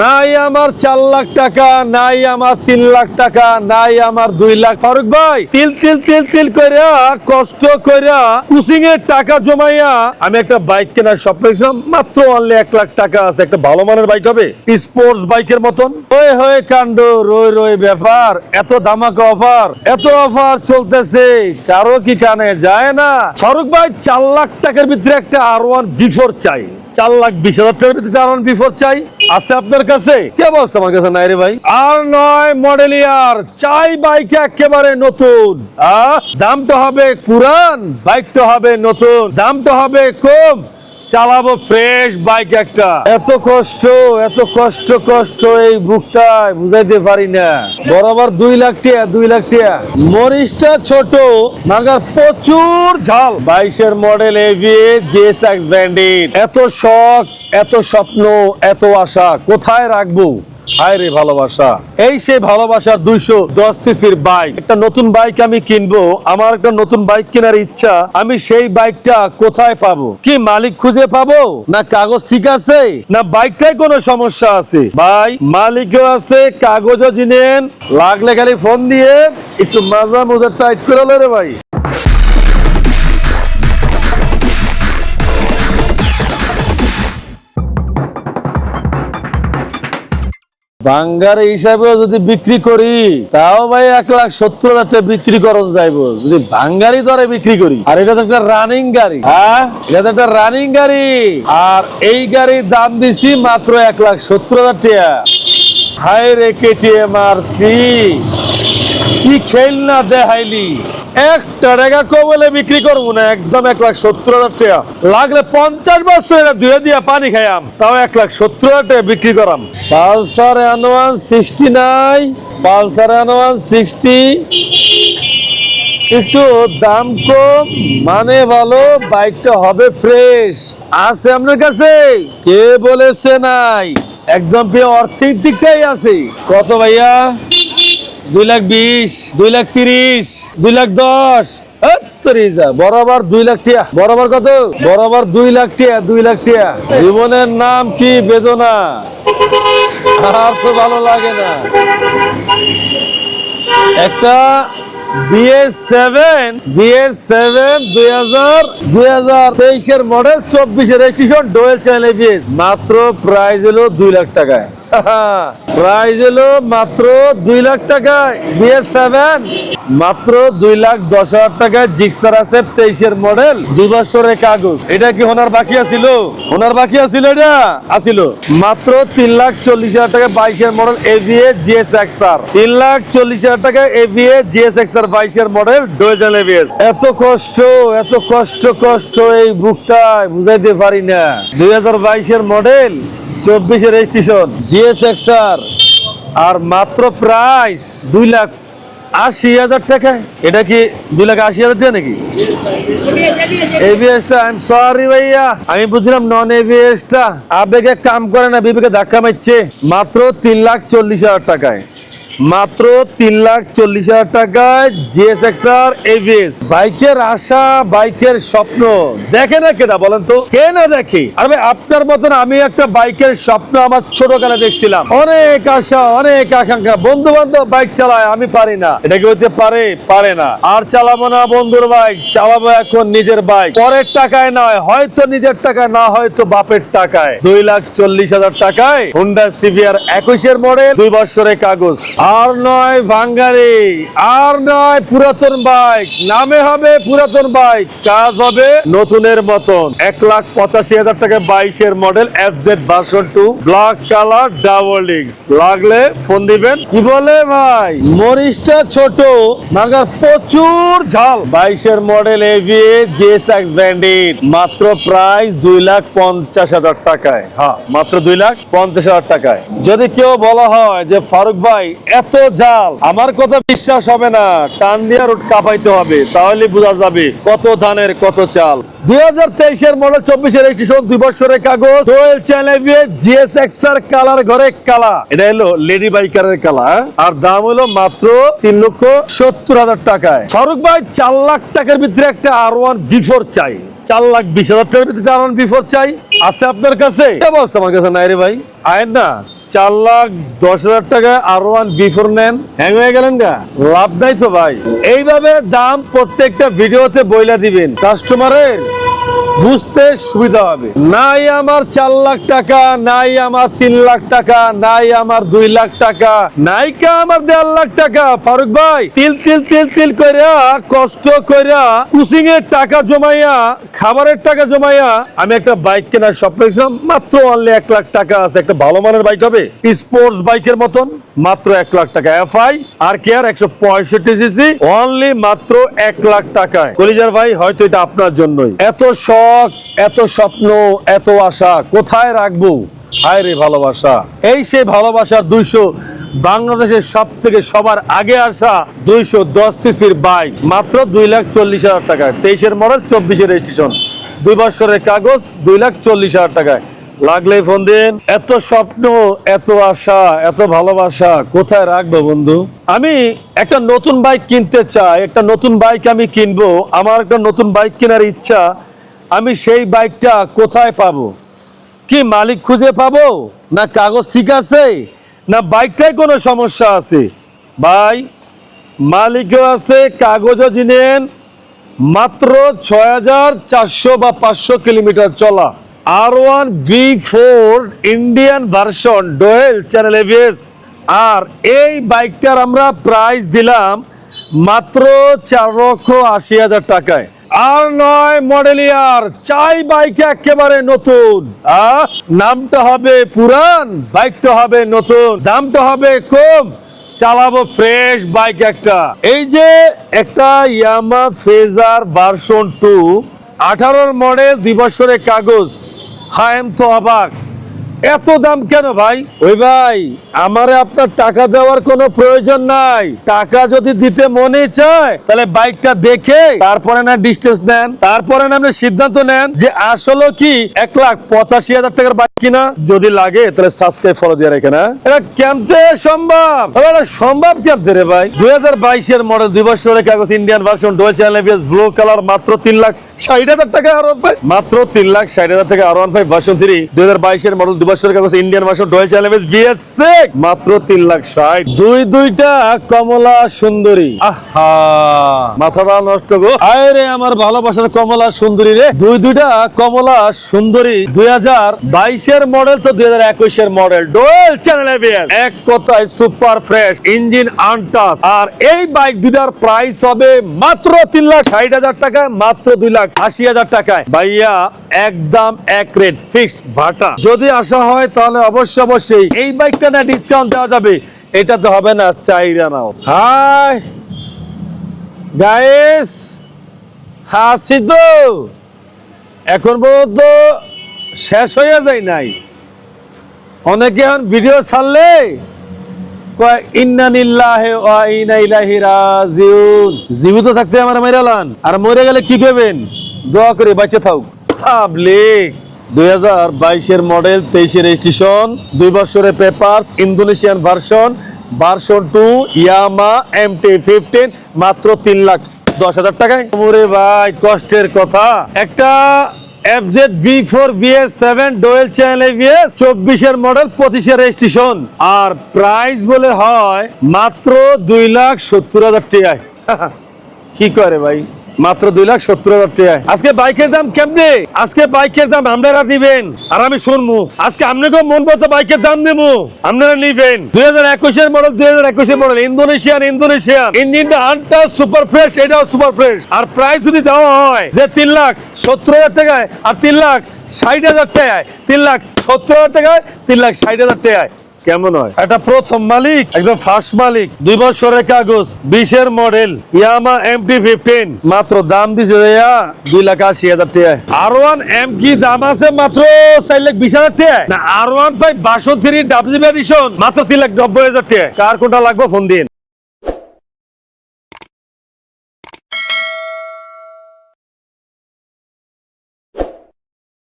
নাই আমার চার লাখ টাকা, নাই আমার তিন লাখ টাকা, নাই আমার দুই লাখ। ফারুক ভাই, তিল তিল তিল তিল কইরা, কষ্ট কইরা কুচিং এর টাকা জমাইয়া আমি একটা বাইক কেনার স্বপ্ন দেখছিলাম। মাত্র অনলি এক লাখ টাকা আছে। একটা ভালো মানের বাইক হবে? স্পোর্টস বাইকের মতন। ওই হয়ে কাণ্ড, রই রই ব্যাপার। এত ধামাকা অফার এত অফার চলতেছে। কারও কি কানে যায় না? ফারুক ভাই, চার লাখ টাকার ভিতরে একটা আর ওয়ান বিফোর চাই। চার লাখ বিশ হাজার টাকার ভিতরে আর বিফোর চাই। আছে আপনার কাছে? কে বলছে আমার কাছে? নাই রে ভাই। আর নয় মডেল ইয়ার চাই বাইক একেবারে নতুন। দামটা হবে পুরান বাইকটা হবে নতুন। দামটা হবে কম। চালাবো ফ্রেশ বাইক একটা। এত কষ্ট এত কষ্ট কষ্ট এই বুকটায়, বুঝাইতে পারি না। বরাবর দুই লাখ টিয়া, দুই লাখ টিয়া। মরিচটা ছোট মাগার প্রচুর ঝাল। বাইশের model AV JS X bandit এত শখ, এত স্বপ্ন, এত আশা, কোথায় রাখব? হায় রে ভালোবাসা। এই সেই ভালোবাসার দুইশো দশ সিসির বাইক। একটা নতুন বাইক আমি কিনবো, আমার একটা নতুন বাইক কেনার ইচ্ছা, আমি সেই বাইকটা কোথায় পাবো? কি মালিক খুঁজে পাবো? না কাগজ ঠিক আছে? না বাইকটাই কোনো সমস্যা আছে? ভাই, মালিকও আছে, কাগজও জিনেন। লাগলে খালি ফোন দিয়ে একটু মাজা মোজা টাইট করে রে ভাই। বাঙ্গার হিসাবে যদি বিক্রি করি, তাও ভাই এক লাখ সত্তর হাজার টাকা বিক্রি করন যাইবো। যদি বাঙ্গারি দরে বিক্রি করি, আর এটা তো একটা রানিং গাড়ি। হ্যাঁ? এটা তো একটা রানিং গাড়ি। আর এই গাড়ির দাম দিছি মাত্র এক লাখ সত্তর হাজার টাকা। হাই রে কেটিএম আর সি। খেল না দেখাইলি একটা টাকা কমলে বিক্রি করব না, একদম এক লাখ সত্তর হাজার টাকা। লাগলে পঞ্চাশ বছর এটা ধুয়ে দিয়া পানি খাইয়াম, তাও এক লাখ সত্তর হাজার টাকা বিক্রি করাম। পালসার অ্যানোয়ান সিক্সটি নাই, পালসার অ্যানোয়ান সিক্সটি একটু দাম কম মানে ভালো, বাইকটা হবে ফ্রেশ। আছে আপনার কাছে? কে বলেছে নাই? একদম অর্থিক দিকটাই আছে। কত ভাইয়া? দুই লাখ বিশ, দুই লাখ তিরিশ, দুই লাখ দশ। বরাবর দুই লাখ টিয়া। বরাবর কত? বরাবর দুই লাখ টিয়া, দুই লাখ টিয়া। জীবনের নাম কি বেদনা? আর তো ভালো লাগে না। একটা সেভেন সেভেন দুই হাজার দুই হাজার তেইশের মডেল চব্বিশের ডোয়েল চ্যানেল মাত্র প্রাইস হলো দুই লাখ টাকায়। প্রাইস হলো মাত্র দুই লাখ টাকায়, বিএস সেভেন। মাত্র দুই লাখ দশ হাজার টাকায় জিক্সার আছে তেইশের মডেল দুই বছরের কাগজ। এটা কি ওনার বাকি আছিল? বাকি আছিল এটা? আছিল। মাত্র তিন লাখ চল্লিশ হাজার টাকা বাইশের মডেল এভিএ জিএস এক্সআর তিন লাখ চল্লিশ হাজার টাকা এভিএ জিএস এক্সআর বাইশের মডেল ডোয়েজাল এভিএস। এত কষ্ট এত কষ্ট কষ্ট এই বুকটায়, বুঝাইতে পারি না। দুই হাজার বাইশের মডেল চব্বিশের রেজিস্ট্রেশন জিএস এক্সআর আর মাত্র প্রাইস দুই লাখ আশি হাজার টাকায়। এটা কি দুই লাখ আশি হাজার টাকা নাকি? এবিএসটা আই এম সরি ভাইয়া। আমি বুঝলাম নন এবিএসটা আবেগে কাম করে না বিবেকে ধাক্কা মারছে। মাত্র তিন লাখ চল্লিশ হাজার টাকায়। মাত্র তিন লাখ চল্লিশ হাজার টাকায় জিএস এক্সআর এবিএস বাইকের আশা, বাইকের স্বপ্ন। দেখে না কেটা বলেন তো? কে না দেখে? আর আপনার মতন আমি একটা বাইকের স্বপ্ন আমার ছোটকালে দেখছিলাম। অনেক আশা, অনেক আকাঙ্ক্ষা। বন্ধু বান্ধব বাইক চালায়, আমি পারি না। এটা কি হতে পারে? পারে না। আর চালাবো না, বন্ধুর বাইক। চালাবো এখন নিজের বাইক। পরের টাকায় নয়, হয়তো নিজের টাকায়, না হয়তো বাপের টাকায়। দুই লাখ চল্লিশ হাজার টাকায় হুন্ডা সিভিয়ার একুশের মডেল, দুই বছরের কাগজ। আর নয় ভাঙ্গারি আর নয় পুরাতন বাইক। নামে হবে পুরাতন বাইক, কাজ হবে নতুনের মতন। এক লাখ পঁচাশি হাজার টাকা বাইশের model F Z version two black colour double ডিক্স লাগলে ফোন দিবেন। কি বলে ভাই? মরিচটা ছোট, মাগার প্রচুর ঝাল। বাইশের মডেল এভিএ জেস এক্স ব্যান্ডিট মাত্র প্রাইস দুই লাখ পঞ্চাশ হাজার টাকায়। হ্যাঁ মাত্র দুই লাখ পঞ্চাশ হাজার টাকায়। যদি কেউ বলা হয় যে ফারুক ভাই এত জাল। আমার কথা বিশ্বাস হবে না। টান দিয়ে রোড কাঁপাইতে হবে। তাহলে বোঝা যাবে কত ধানের কত চাল। দুই হাজার তেইশের মডেল চব্বিশের রেজিস্ট্রেশন দুই বছরের কাগজ। Twelve channel GS X R colour ঘরে কালা। এটা হলো লেডি বাইকারের কালা হ্যাঁ? আর দাম হলো মাত্র তিন লক্ষ সত্তর হাজার টাকায়। ফারুক ভাই চার লাখ টাকার ভিতরে একটা আর ওয়ান বিফোর চাই। চার লাখ বিশ হাজার টাকার ভিতরে আর ওয়ান বিফোর চাই। আছে আপনার কাছে? আমার কাছে? নাই রে ভাই। আয়ের না। চার লাখ দশ হাজার টাকা আর ওয়ান বিফোর নেন। হ্যাং হয়ে গেলেন গা। লাভ নাই তো ভাই। এইভাবে দাম প্রত্যেকটা ভিডিওতে বইলা দিবেন। কাস্টমারের বুঝতে সুবিধা হবে। নাই আমার চার লাখ টাকা, নাই আমার তিন লাখ টাকা, নাই আমার দুই লাখ টাকা, নাই কা আমার দেড় লাখ টাকা। ফারুক ভাই, তিল তিল তিল তিল কইরা, কষ্ট কইরা কুচিং এর টাকা জমাইয়া, খাবারের টাকা জমাইয়া, আমি একটা বাইক কেনার স্বপ্ন দেখছিলাম, মাত্র অনলি এক লাখ টাকা আছে। একটা ভালো মানের বাইক হবে স্পোর্টস বাইকের মতন, মাত্র এক লাখ টাকা। এফআই, আর কে আর একশো পঁয়ষট্টি সিসি অনলি মাত্র এক লাখ টাকায়। কলিজার ভাই, হয়তো এটা আপনার জন্যই। এত শখ এত স্বপ্ন, এত আশা, কোথায় রাখব? হায় রে ভালোবাসা। এই সে ভালোবাসার দুইশো বাংলাদেশের সব থেকে সবার আগে আসা দুইশো দশ সিসির বাইক, মাত্র দুই লাখ চল্লিশ হাজার টাকায়। তেইশের মডেল, চব্বিশের রেজিস্ট্রেশন দুই বছরের কাগজ, দুই লাখ চল্লিশ হাজার টাকায়। লাগলেই ফোন দিন। এত স্বপ্ন, এত আশা, এত ভালোবাসা, কোথায় রাখব বন্ধু? আমি একটা নতুন বাইক কিনতে চাই। একটা নতুন বাইক আমি কিনবো। আমার একটা নতুন বাইক কেনার ইচ্ছা। আমি সেই বাইকটা কোথায় পাবো? কি মালিক খুঁজে পাবো? না কাগজ ঠিক আছে? না বাইকটাই কোনো সমস্যা আছে? ভাই, মালিকও আছে, কাগজও জিনেন। মাত্র ছয় হাজার চারশো বা পাঁচশো কিলোমিটার চলা। R one V four Indian version dual channel ABS আর এই বাইকটার আমরা প্রাইস দিলাম মাত্র চার লক্ষ আশি হাজার টাকায়। আর নয় মডেল ইয়ার চাই বাইক একেবারে নতুন। নামটা হবে পুরান বাইকটা হবে নতুন। দামটা হবে কম। চালাবো ফ্রেশ বাইক একটা। এই যে একটা ইয়ামা ফেজার ভার্সন টু আঠারোর মডেল দুই বছরের কাগজ। হাই এম তো অবাক। এত দাম কেন ভাই? ওই ভাই, আমার আপনার টাকা দেওয়ার কোনো প্রয়োজন নাই। টাকা যদি দিতে মনে চায়, তাহলে বাইকটা দেখে তারপরে না ডিস্টেন্স নেন। তারপরে না আপনি সিদ্ধান্ত নেন যে আসলে কি এক লাখ পঁচাশি হাজার টাকার কিনা যদি লাগে, তাহলে সাবস্ক্রাইব ফলো দিয়ে রেখে না এটা কেমতে সম্ভব। এটা সম্ভব কেমতে রে ভাই। দুই হাজার বাইশের মডেল দুই বছরের কাগজ Indian version dual channel blue colour মাত্র তিন লাখ ষাট হাজার টাকা আর ভাই। মাত্র তিন লাখ ষাট হাজার টাকা R one five version three দুই হাজার বাইশের মডেল দু বছরের কাগজ Indian version dual channel B মাত্র তিন লাখ ষাট। দুই দুইটা কমলা সুন্দরী। আহা মাথাটা নষ্ট গো। আয় রে আমার ভালোবাসার কমলা সুন্দরী রে। দুই দুইটা কমলা সুন্দরী, দুই হাজার বাইশের মডেল তো দুই হাজার মডেল ডোয়েল চ্যানেল এক কথায় সুপার ফ্রেশ ইঞ্জিন আনটাস আর এই বাইক দুটার প্রাইস হবে মাত্র তিন লাখ ষাট হাজার টাকা মাত্র দুই লাখ আশি হাজার টাকায়। ভাইয়া, একদম এক রেট ফিক্সড ভাটা। যদি আসা হয় তাহলে অবশ্যই অবশ্যই এই বাইকটা না ডিসকাউন্ট দেওয়া যাবে এটা তো হবে না চাইরা নাও। হাই গাইস হাসি তো এখন পর্যন্ত শেষ হয়ে যায় নাই। অনেকে এখন ভিডিও ছাড়লে জীবিত থাকতে আমার মেরালান আর মরে গেলে কি করবেন? দোয়া করে বেঁচে থাক তাবলিগ। দুই হাজার বাইশের মডেল তেইশের রেজিস্ট্রেশন দুই বছরের papers Indonesian version version two Yamaha M T fifteen মাত্র তিন লাখ দশ হাজার টাকায়। ভাই, কষ্টের কথা। একটা FZ B four BS seven dual channel ABS চব্বিশের মডেল পঁচিশের রেজিস্ট্রেশন আর প্রাইস বলে হয় মাত্র দুই লাখ সত্তর হাজার টাকায়। কি করে ভাই? মাত্র দুই লাখ সত্তর হাজার টাকায়। আজকে বাইকের দাম কেমনে? আজকে বাইকের দাম আপনারা দিবেন, আর আমি শুনব। আজকে আপনাকে মন মতো বাইকের দাম দেবো আপনারা নিবেন। দুই হাজার একুশের মডেল দুই হাজার একুশের মডেল ইন্দোনেশিয়ান ইন্দোনেশিয়ান। ইঞ্জিনটা আনটা সুপার ফ্রেশ এটাও সুপার ফ্রেশ আর প্রাইস যদি দেওয়া হয়, যে তিন লাখ সত্তর হাজার টাকায়, আর তিন লাখ ষাট হাজার টাকায়, তিন লাখ সত্তর হাজার টাকায়, তিন লাখ ষাট হাজার টাকায়। কেমন হয়? এটা প্রথম মালিক, একদম ফার্স্ট মালিক। দুই বছরের কাগজ, বিশের model Yamaha M T fifteen মাত্র দাম দিছে দুই লাখ আশি হাজার টাকা আর ওয়ান এম কি দাম আছে মাত্র চার লাখ বিশ হাজার টাকা না R one five version three W মাত্র তিন লাখ নব্বই হাজার টাকা কার কোনটা লাগবে ফোন দিন।